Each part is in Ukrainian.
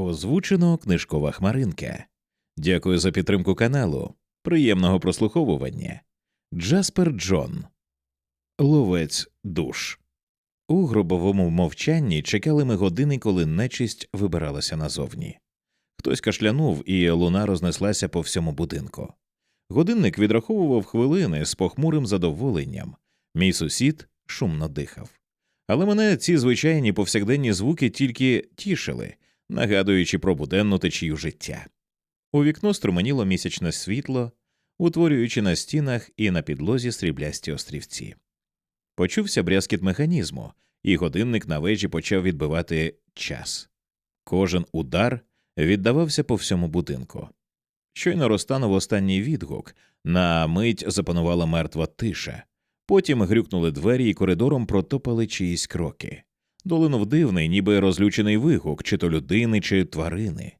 Озвучено книжкова хмаринка. Дякую за підтримку каналу. Приємного прослуховування. Джаспер Джон. Ловець душ. У гробовому мовчанні чекали ми години, коли нечисть вибиралася назовні. Хтось кашлянув, і луна рознеслася по всьому будинку. Годинник відраховував хвилини з похмурим задоволенням. Мій сусід шумно дихав. Але мене ці звичайні повсякденні звуки тільки тішили, нагадуючи про буденну течію життя. У вікно струменіло місячне світло, утворюючи на стінах і на підлозі сріблясті острівці. Почувся брязкіт механізму, і годинник на вежі почав відбивати час. Кожен удар віддавався по всьому будинку. Щойно розтанув останній відгук, на мить запанувала мертва тиша. Потім грюкнули двері і коридором протопали чиїсь кроки. Долинув дивний, ніби розлючений вигук, чи то людини, чи тварини.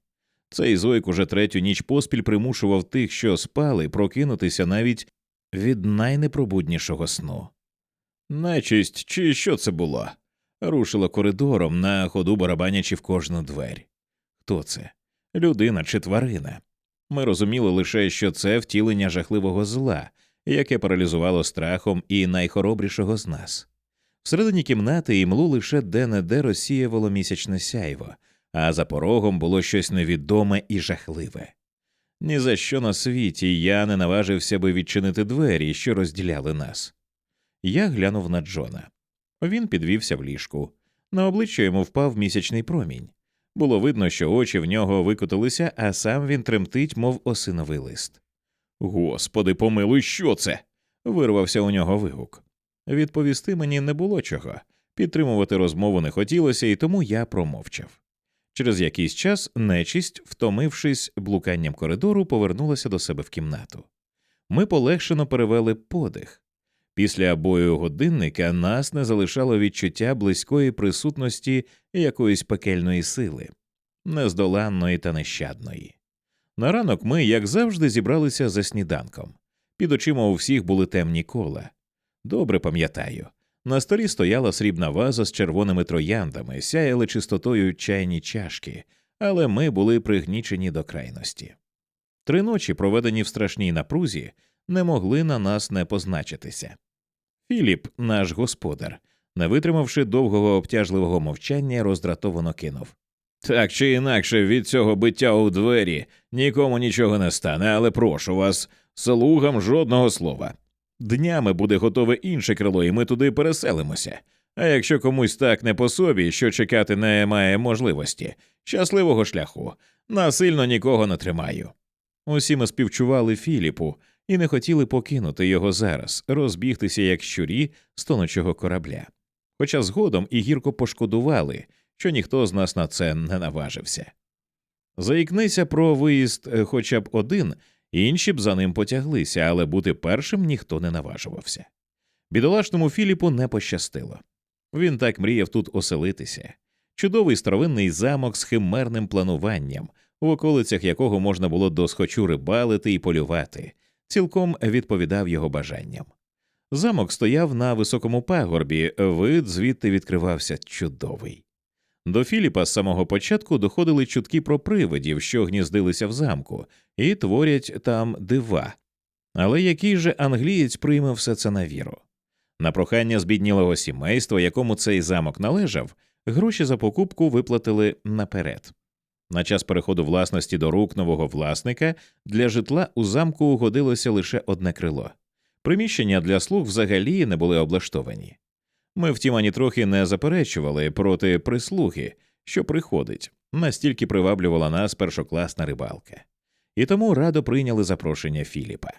Цей зойк уже третю ніч поспіль примушував тих, що спали, прокинутися навіть від найнепробуднішого сну. Нечисть, чи що це було? Рушила коридором, на ходу барабанячи в кожну двері. Хто це? Людина чи тварина? Ми розуміли лише, що це втілення жахливого зла, яке паралізувало страхом і найхоробрішого з нас. Всередині кімнати імлу лише де не де розсіювало місячне сяйво, а за порогом було щось невідоме і жахливе. Ні за що на світі я не наважився би відчинити двері, що розділяли нас. Я глянув на Джона. Він підвівся в ліжку. На обличчя йому впав місячний промінь. Було видно, що очі в нього викотилися, а сам він тремтить, мов осиновий лист. Господи, помилуй, що це? вирвався у нього вигук. Відповісти мені не було чого, підтримувати розмову не хотілося, і тому я промовчав. Через якийсь час нечість, втомившись блуканням коридору, повернулася до себе в кімнату. Ми полегшено перевели подих. Після бою годинника нас не залишало відчуття близької присутності якоїсь пекельної сили, нездоланної та нещадної. На ранок ми, як завжди, зібралися за сніданком. Під очима у всіх були темні кола. Добре пам'ятаю. На столі стояла срібна ваза з червоними трояндами, сяяли чистотою чайні чашки, але ми були пригнічені до крайності. Три ночі, проведені в страшній напрузі, не могли на нас не позначитися. Філіп, наш господар, не витримавши довгого обтяжливого мовчання, роздратовано кинув так чи інакше від цього биття у двері нікому нічого не стане, але прошу вас, слугам жодного слова. Днями буде готове інше крило, і ми туди переселимося. А якщо комусь так не по собі, що чекати не має можливості, щасливого шляху, насильно нікого не тримаю. Усі ми співчували Філіпу і не хотіли покинути його зараз, розбігтися як щурі з тонучого корабля. Хоча згодом і гірко пошкодували, що ніхто з нас на це не наважився. Заікнися про виїзд е, хоча б один, інші б за ним потяглися, але бути першим ніхто не наважувався. Бідолашному Філіпу не пощастило. Він так мріяв тут оселитися. Чудовий старовинний замок з химерним плануванням, в околицях якого можна було досхочу рибалити і полювати, цілком відповідав його бажанням. Замок стояв на високому пагорбі, вид звідти відкривався чудовий. До Філіпа з самого початку доходили чутки про привидів, що гніздилися в замку, і творять там дива. Але який же англієць прийме все це на віру? На прохання збіднілого сімейства, якому цей замок належав, гроші за покупку виплатили наперед. На час переходу власності до рук нового власника для житла у замку угодилося лише одне крило. Приміщення для слуг взагалі не були облаштовані. Ми, втім, ані трохи не заперечували проти прислуги, що приходить, настільки приваблювала нас першокласна рибалка, і тому радо прийняли запрошення Філіпа.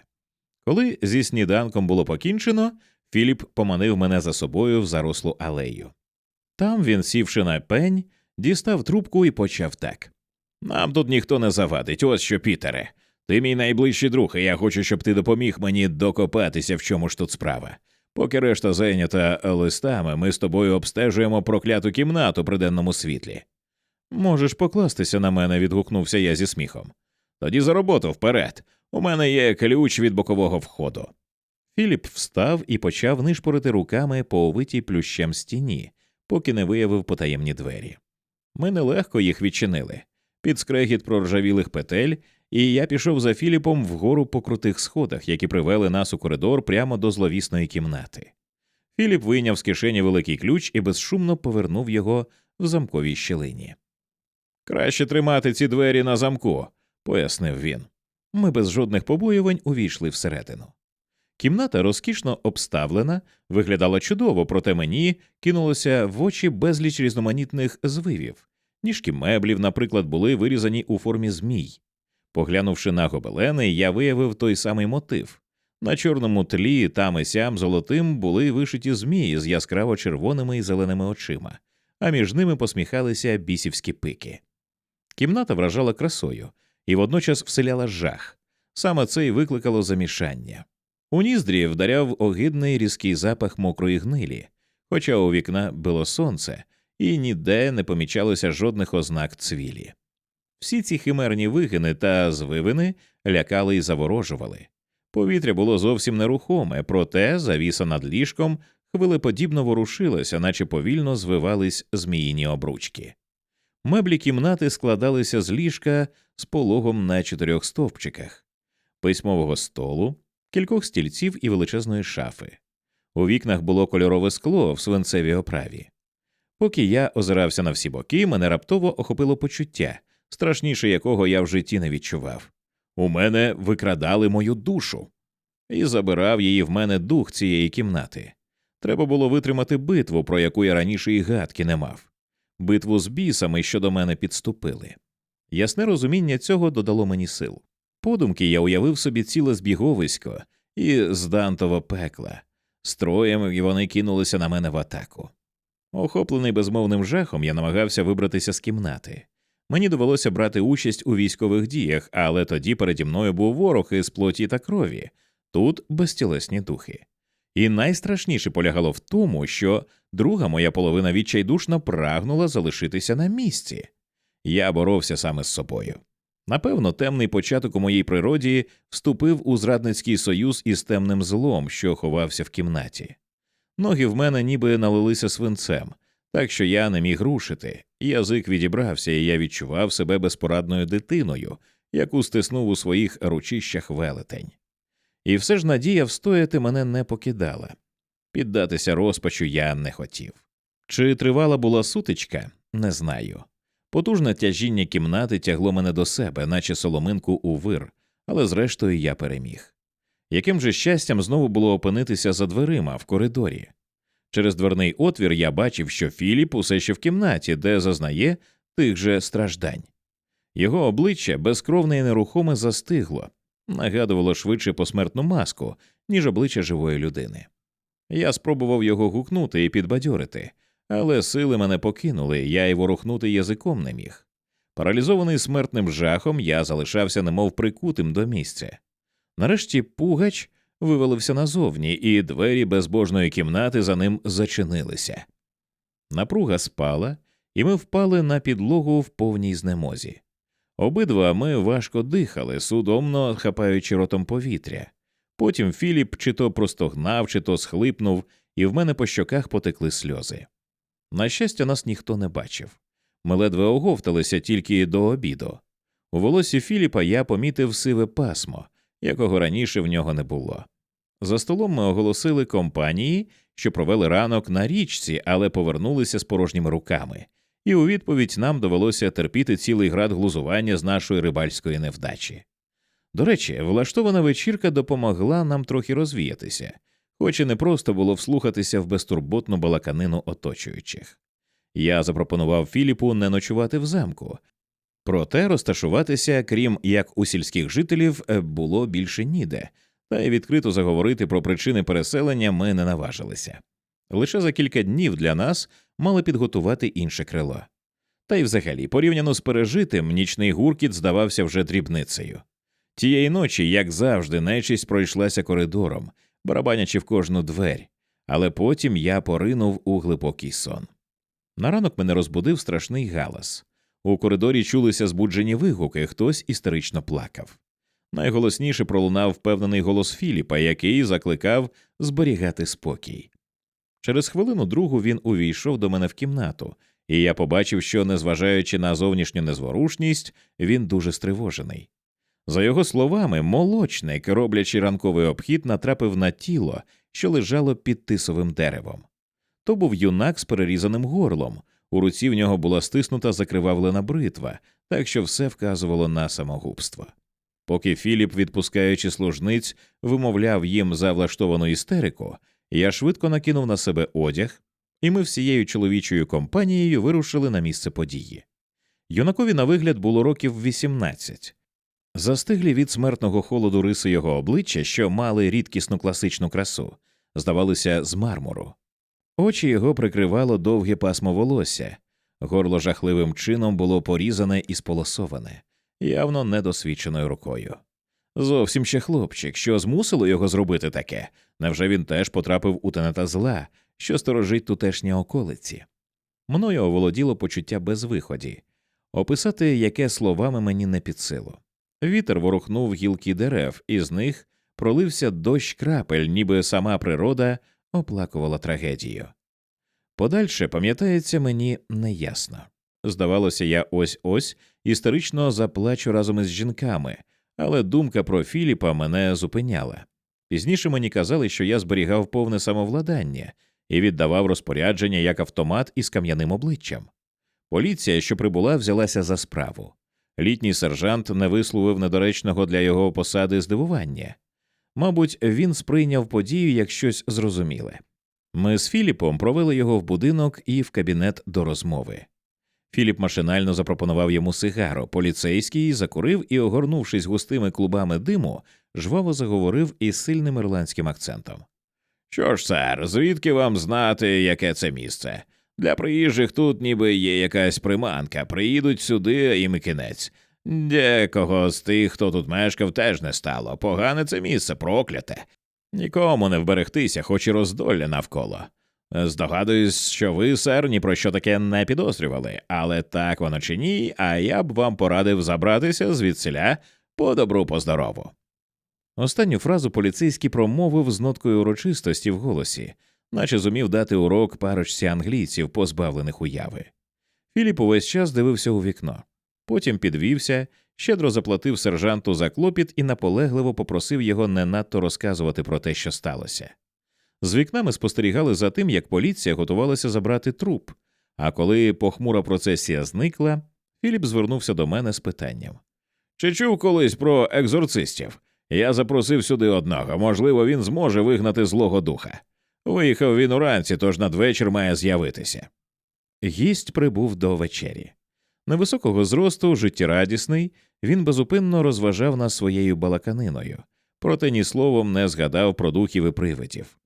Коли зі сніданком було покінчено, Філіп поманив мене за собою в зарослу алею. Там він, сівши на пень, дістав трубку і почав так. Нам тут ніхто не завадить, ось що, Пітере. Ти мій найближчий друг, і я хочу, щоб ти допоміг мені докопатися, в чому ж тут справа. Поки решта зайнята листами, ми з тобою обстежуємо прокляту кімнату при денному світлі. Можеш покластися на мене, відгукнувся я зі сміхом. Тоді за роботу вперед. У мене є ключ від бокового входу. Філіп встав і почав нишпорити руками по овитій плющем стіні, поки не виявив потаємні двері. Ми нелегко їх відчинили. під скрегіт проржавілих петель, і я пішов за Філіпом вгору по крутих сходах, які привели нас у коридор прямо до зловісної кімнати. Філіп вийняв з кишені великий ключ і безшумно повернув його в замковій щелині. Краще тримати ці двері на замку, пояснив він. Ми без жодних побоювань увійшли всередину. Кімната розкішно обставлена, виглядала чудово, проте мені кинулося в очі безліч різноманітних звивів. Ніжки меблів, наприклад, були вирізані у формі змій. Поглянувши на гобелени, я виявив той самий мотив. На чорному тлі там і сям золотим були вишиті змії з яскраво червоними і зеленими очима, а між ними посміхалися бісівські пики. Кімната вражала красою і водночас вселяла жах. Саме це й викликало замішання. У ніздрі вдаряв огидний різкий запах мокрої гнилі, хоча у вікна було сонце, і ніде не помічалося жодних ознак цвілі. Всі ці химерні вигини та звивини лякали і заворожували. Повітря було зовсім нерухоме, проте завіса над ліжком хвилеподібно ворушилася, наче повільно звивались зміїні обручки. Меблі кімнати складалися з ліжка з пологом на чотирьох стовпчиках, письмового столу, кількох стільців і величезної шафи. У вікнах було кольорове скло в свинцевій оправі. Поки я озирався на всі боки, мене раптово охопило почуття, страшніше якого я в житті не відчував. У мене викрадали мою душу і забирав її в мене дух цієї кімнати. Треба було витримати битву, про яку я раніше і гадки не мав, битву з бісами, що до мене підступили. Ясне розуміння цього додало мені сил. Подумки я уявив собі ціле збіговисько і з Дантова пекла. Строєм і вони кинулися на мене в атаку. Охоплений безмовним жахом, я намагався вибратися з кімнати. Мені довелося брати участь у військових діях, але тоді переді мною був ворог із плоті та крові, тут безтілесні духи. І найстрашніше полягало в тому, що друга моя половина відчайдушно прагнула залишитися на місці. Я боровся саме з собою. Напевно, темний початок у моїй природі вступив у зрадницький союз із темним злом, що ховався в кімнаті. Ноги в мене ніби налилися свинцем, так що я не міг рушити, язик відібрався, і я відчував себе безпорадною дитиною, яку стиснув у своїх ручищах велетень. І все ж надія встояти мене не покидала. Піддатися розпачу я не хотів. Чи тривала була сутичка, не знаю. Потужне тяжіння кімнати тягло мене до себе, наче соломинку у вир, але зрештою я переміг. Яким же щастям знову було опинитися за дверима в коридорі? Через дверний отвір я бачив, що Філіп усе ще в кімнаті, де зазнає тих же страждань. Його обличчя безкровне і нерухоме застигло, нагадувало швидше посмертну маску, ніж обличчя живої людини. Я спробував його гукнути і підбадьорити, але сили мене покинули, я й ворухнути язиком не міг. Паралізований смертним жахом, я залишався немов прикутим до місця. Нарешті пугач вивалився назовні, і двері безбожної кімнати за ним зачинилися. Напруга спала, і ми впали на підлогу в повній знемозі. Обидва ми важко дихали, судомно хапаючи ротом повітря. Потім Філіп чи то простогнав, чи то схлипнув, і в мене по щоках потекли сльози. На щастя, нас ніхто не бачив. Ми ледве оговталися тільки до обіду. У волосі Філіпа я помітив сиве пасмо, якого раніше в нього не було. За столом ми оголосили компанії, що провели ранок на річці, але повернулися з порожніми руками, і у відповідь нам довелося терпіти цілий град глузування з нашої рибальської невдачі. До речі, влаштована вечірка допомогла нам трохи розвіятися, хоч і не просто було вслухатися в безтурботну балаканину оточуючих. Я запропонував Філіпу не ночувати в замку, проте розташуватися, крім як у сільських жителів, було більше ніде, та й відкрито заговорити про причини переселення ми не наважилися. Лише за кілька днів для нас мали підготувати інше крило. Та й взагалі, порівняно з пережитим, нічний гуркіт здавався вже дрібницею. Тієї ночі, як завжди, нечість пройшлася коридором, барабанячи в кожну двері, але потім я поринув у глибокий сон. На ранок мене розбудив страшний галас. У коридорі чулися збуджені вигуки, хтось істерично плакав. Найголосніше пролунав впевнений голос Філіпа, який закликав зберігати спокій. Через хвилину другу він увійшов до мене в кімнату і я побачив, що, незважаючи на зовнішню незворушність, він дуже стривожений. За його словами, молочник, роблячи ранковий обхід, натрапив на тіло, що лежало під тисовим деревом. То був юнак з перерізаним горлом, у руці в нього була стиснута закривавлена бритва, так що все вказувало на самогубство. Поки Філіп, відпускаючи служниць, вимовляв їм за влаштовану істерику, я швидко накинув на себе одяг, і ми всією чоловічою компанією вирушили на місце події. Юнакові на вигляд було років 18. Застиглі від смертного холоду риси його обличчя, що мали рідкісну класичну красу, здавалися з мармуру. Очі його прикривало довге пасмо волосся, горло жахливим чином було порізане і сполосоване, явно недосвідченою рукою. Зовсім ще хлопчик, що змусило його зробити таке, невже він теж потрапив у тенета зла, що сторожить тутешні околиці? Мною оволоділо почуття безвиході, описати яке словами мені не під силу. Вітер ворухнув гілки дерев, і з них пролився дощ крапель, ніби сама природа оплакувала трагедію. Подальше пам'ятається мені неясно. Здавалося, я ось ось історично заплачу разом із жінками, але думка про Філіпа мене зупиняла. Пізніше мені казали, що я зберігав повне самовладання і віддавав розпорядження як автомат із кам'яним обличчям. Поліція, що прибула, взялася за справу. Літній сержант не висловив недоречного для його посади здивування. Мабуть, він сприйняв подію як щось зрозуміле. Ми з Філіпом провели його в будинок і в кабінет до розмови. Філіп машинально запропонував йому сигару. Поліцейський закурив і, огорнувшись густими клубами диму, жваво заговорив із сильним ірландським акцентом. Що ж, сер, звідки вам знати, яке це місце? Для приїжджих тут ніби є якась приманка, приїдуть сюди і ми кінець. Декого з тих, хто тут мешкав, теж не стало. Погане це місце, прокляте. Нікому не вберегтися, хоч і роздолля навколо. Здогадуюсь, що ви, сер, ні про що таке не підозрювали, але так воно чи ні, а я б вам порадив забратися звідсиля по добру по здорову. Останню фразу поліцейський промовив з ноткою урочистості в голосі, наче зумів дати урок парочці англійців, позбавлених уяви. Філіп увесь час дивився у вікно, потім підвівся, щедро заплатив сержанту за клопіт і наполегливо попросив його не надто розказувати про те, що сталося. З вікна ми спостерігали за тим, як поліція готувалася забрати труп. А коли похмура процесія зникла, Філіп звернувся до мене з питанням: Чи чув колись про екзорцистів? Я запросив сюди одного, можливо, він зможе вигнати злого духа. Виїхав він уранці, тож надвечір має з'явитися. Гість прибув до вечері. Невисокого зросту, життєрадісний, він безупинно розважав нас своєю балаканиною, проте ні словом не згадав про духів і привидів.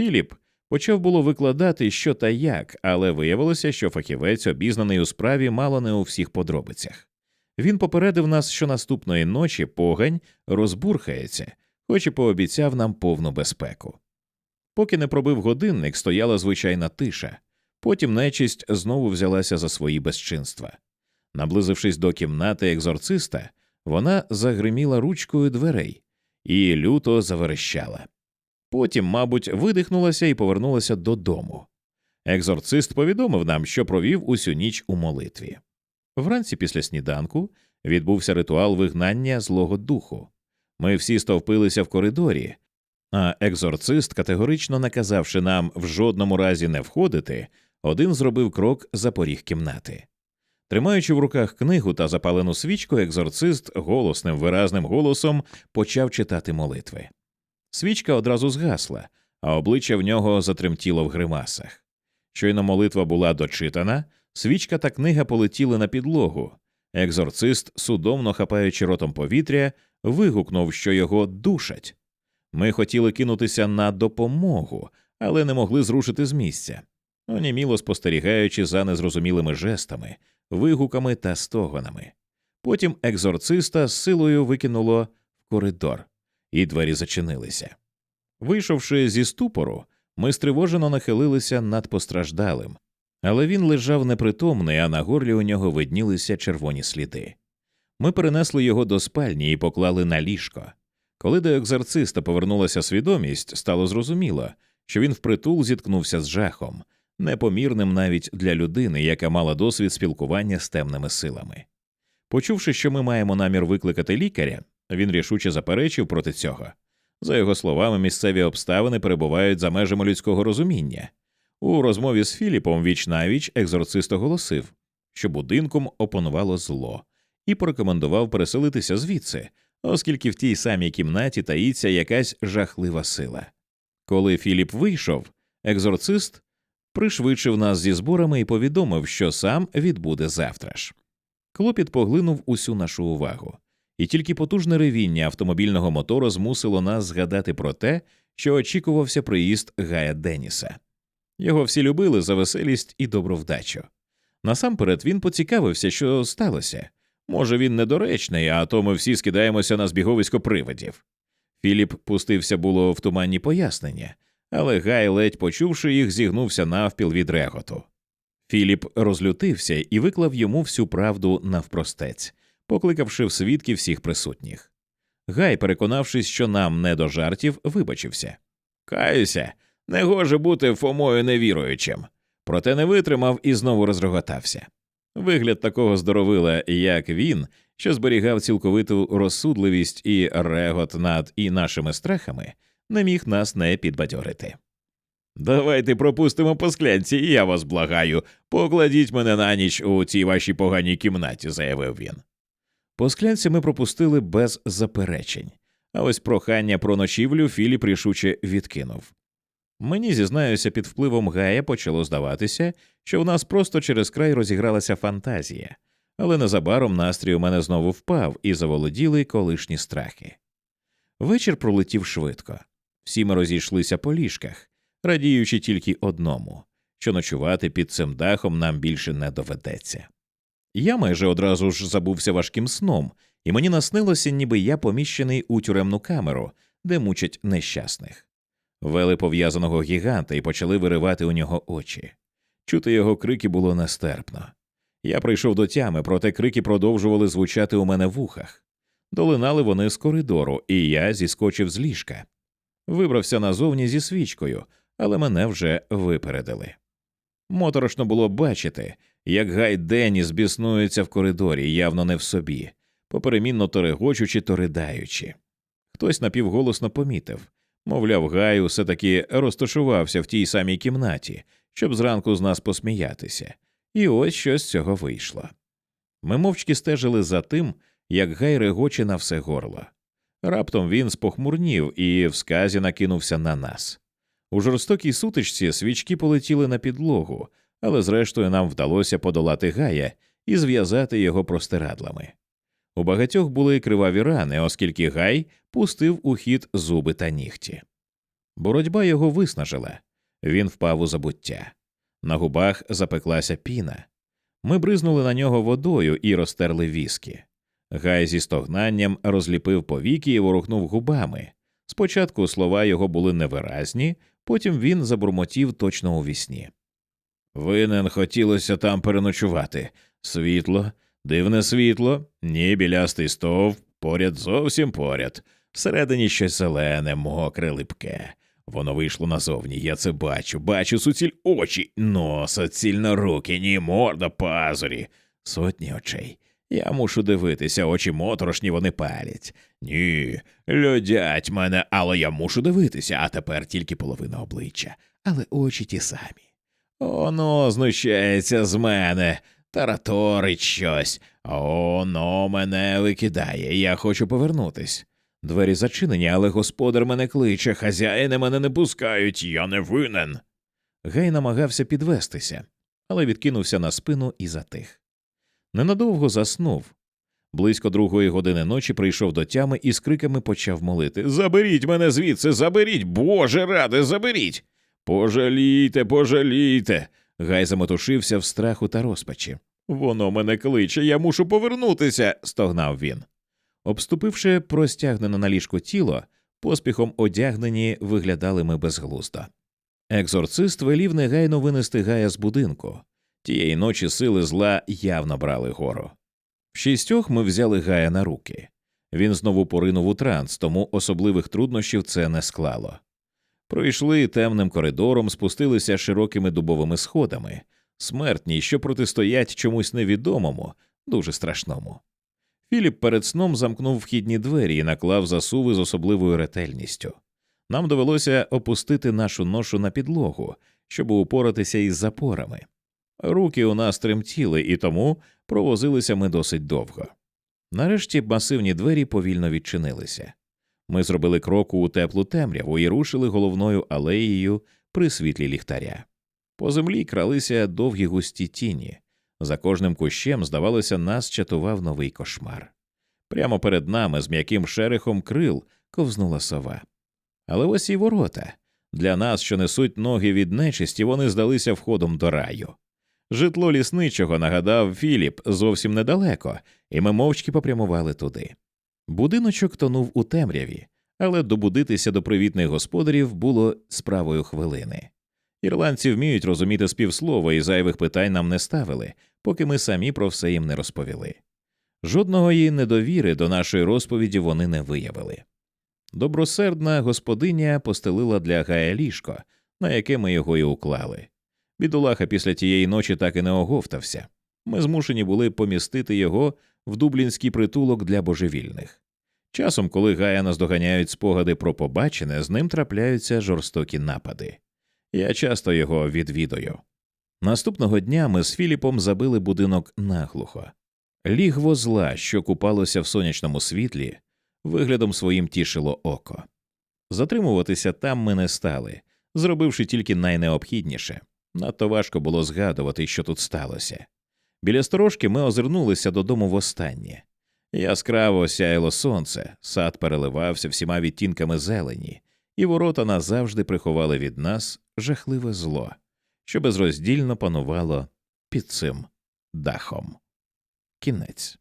Філіп почав було викладати, що та як, але виявилося, що фахівець, обізнаний у справі, мало не у всіх подробицях. Він попередив нас, що наступної ночі погань розбурхається, хоч і пообіцяв нам повну безпеку. Поки не пробив годинник, стояла звичайна тиша, потім нечисть знову взялася за свої безчинства. Наблизившись до кімнати екзорциста, вона загриміла ручкою дверей і люто заверещала. Потім, мабуть, видихнулася і повернулася додому. Екзорцист повідомив нам, що провів усю ніч у молитві. Вранці після сніданку відбувся ритуал вигнання злого духу. Ми всі стовпилися в коридорі, а екзорцист, категорично наказавши нам в жодному разі не входити, один зробив крок за поріг кімнати. Тримаючи в руках книгу та запалену свічку, екзорцист голосним виразним голосом почав читати молитви. Свічка одразу згасла, а обличчя в нього затремтіло в гримасах. Щойно молитва була дочитана, свічка та книга полетіли на підлогу. Екзорцист, судомно хапаючи ротом повітря, вигукнув, що його душать. Ми хотіли кинутися на допомогу, але не могли зрушити з місця, оніміло спостерігаючи за незрозумілими жестами, вигуками та стогонами. Потім екзорциста з силою викинуло в коридор і двері зачинилися. Вийшовши зі ступору, ми стривожено нахилилися над постраждалим, але він лежав непритомний, а на горлі у нього виднілися червоні сліди. Ми перенесли його до спальні і поклали на ліжко. Коли до екзорциста повернулася свідомість, стало зрозуміло, що він впритул зіткнувся з жахом, непомірним навіть для людини, яка мала досвід спілкування з темними силами. Почувши, що ми маємо намір викликати лікаря, він рішуче заперечив проти цього. За його словами, місцеві обставини перебувають за межами людського розуміння. У розмові з Філіпом віч навіч екзорцист оголосив, що будинком опанувало зло, і порекомендував переселитися звідси, оскільки в тій самій кімнаті таїться якась жахлива сила. Коли Філіп вийшов, екзорцист пришвидшив нас зі зборами і повідомив, що сам відбуде завтра ж. Клопіт поглинув усю нашу увагу, і тільки потужне ревіння автомобільного мотора змусило нас згадати про те, що очікувався приїзд Гая Деніса. Його всі любили за веселість і добру вдачу. Насамперед він поцікавився, що сталося. Може, він недоречний, а то ми всі скидаємося на збіговисько привидів. Філіп пустився було в туманні пояснення, але Гай, ледь почувши їх, зігнувся навпіл від реготу. Філіп розлютився і виклав йому всю правду навпростець, покликавши в свідки всіх присутніх. Гай, переконавшись, що нам не до жартів, вибачився. Каюся, не гоже бути Фомою невіруючим. Проте не витримав і знову розроготався. Вигляд такого здоровила, як він, що зберігав цілковиту розсудливість і регот над і нашими страхами, не міг нас не підбадьорити. Давайте пропустимо по склянці, я вас благаю. Покладіть мене на ніч у цій вашій поганій кімнаті, заявив він. По склянці ми пропустили без заперечень, а ось прохання про ночівлю Філіп рішуче відкинув. Мені зізнаюся, під впливом Гая почало здаватися, що в нас просто через край розігралася фантазія, але незабаром настрій у мене знову впав і заволоділи колишні страхи. Вечір пролетів швидко. Всі ми розійшлися по ліжках, радіючи тільки одному, що ночувати під цим дахом нам більше не доведеться. Я майже одразу ж забувся важким сном, і мені наснилося, ніби я поміщений у тюремну камеру, де мучать нещасних. Вели пов'язаного гіганта і почали виривати у нього очі. Чути його крики було нестерпно. Я прийшов до тями, проте крики продовжували звучати у мене в ухах. Долинали вони з коридору, і я зіскочив з ліжка. Вибрався назовні зі свічкою, але мене вже випередили. Моторошно було бачити, як Гай Деніс біснується в коридорі, явно не в собі, поперемінно то регочучи, то ридаючи. Хтось напівголосно помітив мовляв, Гай усе таки розташувався в тій самій кімнаті, щоб зранку з нас посміятися, і ось що з цього вийшло. Ми мовчки стежили за тим, як Гай регоче на все горло. Раптом він спохмурнів і в сказі накинувся на нас. У жорстокій сутичці свічки полетіли на підлогу, але зрештою нам вдалося подолати Гая і зв'язати його простирадлами. У багатьох були криваві рани, оскільки Гай пустив у хід зуби та нігті. Боротьба його виснажила, він впав у забуття. На губах запеклася піна. Ми бризнули на нього водою і розтерли віскі. Гай зі стогнанням розліпив повіки і ворухнув губами. Спочатку слова його були невиразні, потім він забурмотів точно у вісні. Винен хотілося там переночувати. Світло, дивне світло, ні білястий стовп, поряд зовсім поряд, всередині щось зелене, мокре, липке. Воно вийшло назовні, я це бачу, бачу суціль очі, носа, цільно руки, ні морда, пазурі, сотні очей. Я мушу дивитися, очі моторошні вони палять. Ні, людять мене, але я мушу дивитися, а тепер тільки половина обличчя, але очі ті самі. Оно знущається з мене, тараторить щось, оно мене викидає, я хочу повернутись. Двері зачинені, але господар мене кличе, хазяїни мене не пускають, я не винен. Гей намагався підвестися, але відкинувся на спину і затих. Ненадовго заснув. Близько другої години ночі прийшов до тями і з криками почав молити Заберіть мене звідси, заберіть, Боже ради, заберіть. Пожалійте, пожалійте. Гай заметушився в страху та розпачі. Воно мене кличе, я мушу повернутися, стогнав він. Обступивши простягнене на ліжко тіло, поспіхом одягнені виглядали ми безглуздо. Екзорцист велів негайно винести Гая з будинку. Тієї ночі сили зла явно брали гору. В шістьох ми взяли Гая на руки. Він знову поринув у транс, тому особливих труднощів це не склало. Пройшли темним коридором, спустилися широкими дубовими сходами, смертні, що протистоять чомусь невідомому, дуже страшному. Філіп перед сном замкнув вхідні двері і наклав засуви з особливою ретельністю. Нам довелося опустити нашу ношу на підлогу, щоб упоратися із запорами. Руки у нас тремтіли, і тому провозилися ми досить довго. Нарешті масивні двері повільно відчинилися. Ми зробили кроку у теплу темряву і рушили головною алеєю при світлі ліхтаря. По землі кралися довгі густі тіні. За кожним кущем, здавалося, нас чатував новий кошмар. Прямо перед нами з м'яким шерехом крил ковзнула сова. Але ось і ворота. Для нас, що несуть ноги від нечисті, вони здалися входом до раю. Житло лісничого, нагадав Філіп, зовсім недалеко, і ми мовчки попрямували туди. Будиночок тонув у темряві, але добудитися до привітних господарів було справою хвилини. Ірландці вміють розуміти співслово і зайвих питань нам не ставили, поки ми самі про все їм не розповіли. Жодного її недовіри до нашої розповіді вони не виявили. Добросердна господиня постелила для Гая ліжко, на яке ми його і уклали. Бідолаха після тієї ночі так і не оговтався. Ми змушені були помістити його в дублінський притулок для божевільних. Часом, коли Гая наздоганяють спогади про побачене, з ним трапляються жорстокі напади. Я часто його відвідую. Наступного дня ми з Філіпом забили будинок наглухо. Лігво зла, що купалося в сонячному світлі, виглядом своїм тішило око. Затримуватися там ми не стали, зробивши тільки найнеобхідніше. Надто важко було згадувати, що тут сталося. Біля сторожки ми озирнулися додому востаннє. Яскраво сяяло сонце, сад переливався всіма відтінками зелені, і ворота назавжди приховали від нас жахливе зло, що безроздільно панувало під цим дахом. Кінець.